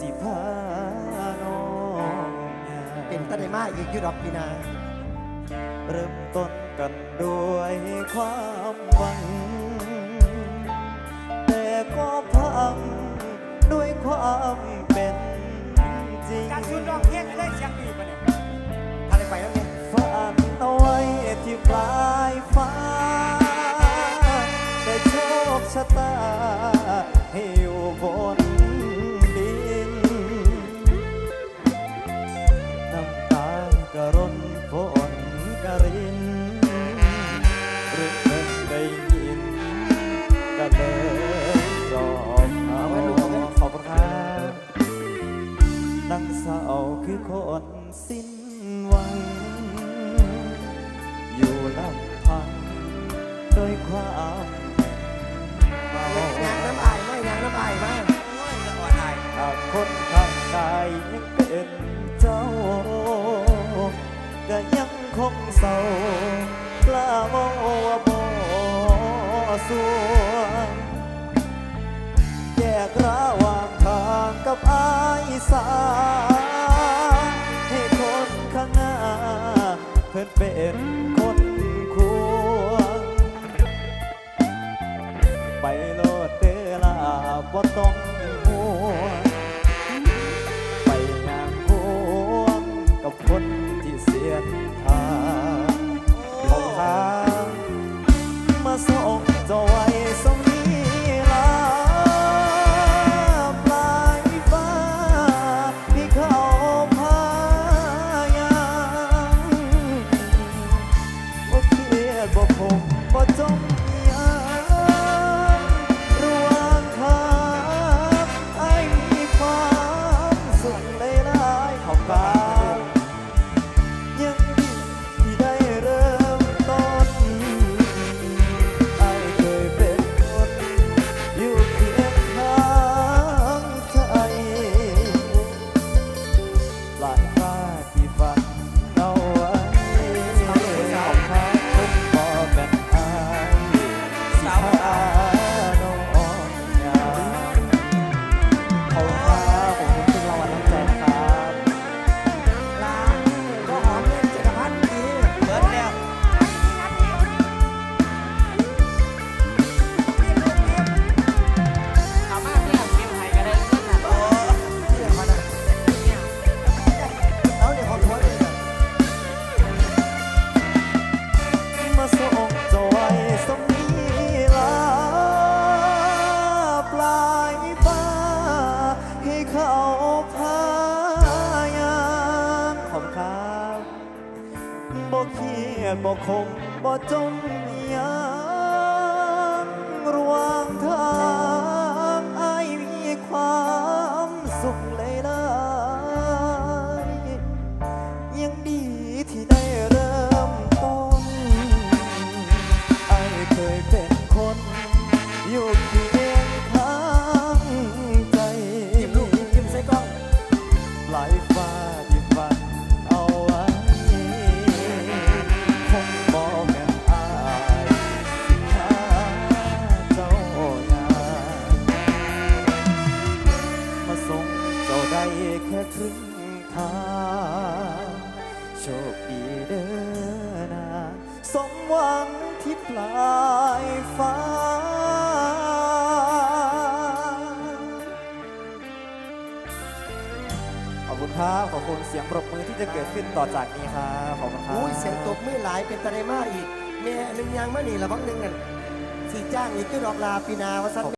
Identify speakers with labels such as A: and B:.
A: สิพานอเป็น
B: ตะไดมาอี
C: กยุดอกพี่นา
A: เริ่มต้น
B: กันด้วยความหวัง แต่ก็พังด้วยความเป็น สิ้นหวัง อยู่ลำพังโดวยความเมา
A: ยางน้ำอายไหมยางน้ำอายมาก
C: โอ้ยจะอ่อน
B: หากคนข้างกายยังเป็นเจ้า ก็ยังคงเศร้ากล้าบอกว่าบ่สัวแยกระหว่างทางกับอายสาใเป็นคนควงไปโลดเตลาบ่ต้องายๆของกายยังดีที่ได้เริ่มต้นไอ้เคยเป็นคนอยู่เคียงข้างใจหลายฟ้าที่ฝัน เครี
A: ย
B: ดบ่คมบ่จมยางระหว่างทาง ชคดีเด้อนะสมหวังที่ปลายฟ้า ขอบคุณครับ ขอบคุณเสียงปรบมือที่จะเกิดขึ้นต่อจากนี้ครับ ขอบคุณครับ
A: อุ้ยเสียงตบมือหลายเป็นตะไดมาอีกแม่หนึ่งยางมานี่ละพักหนึ่งนั่นสีจ้างอีกคือดอกลาปีนาวาสัน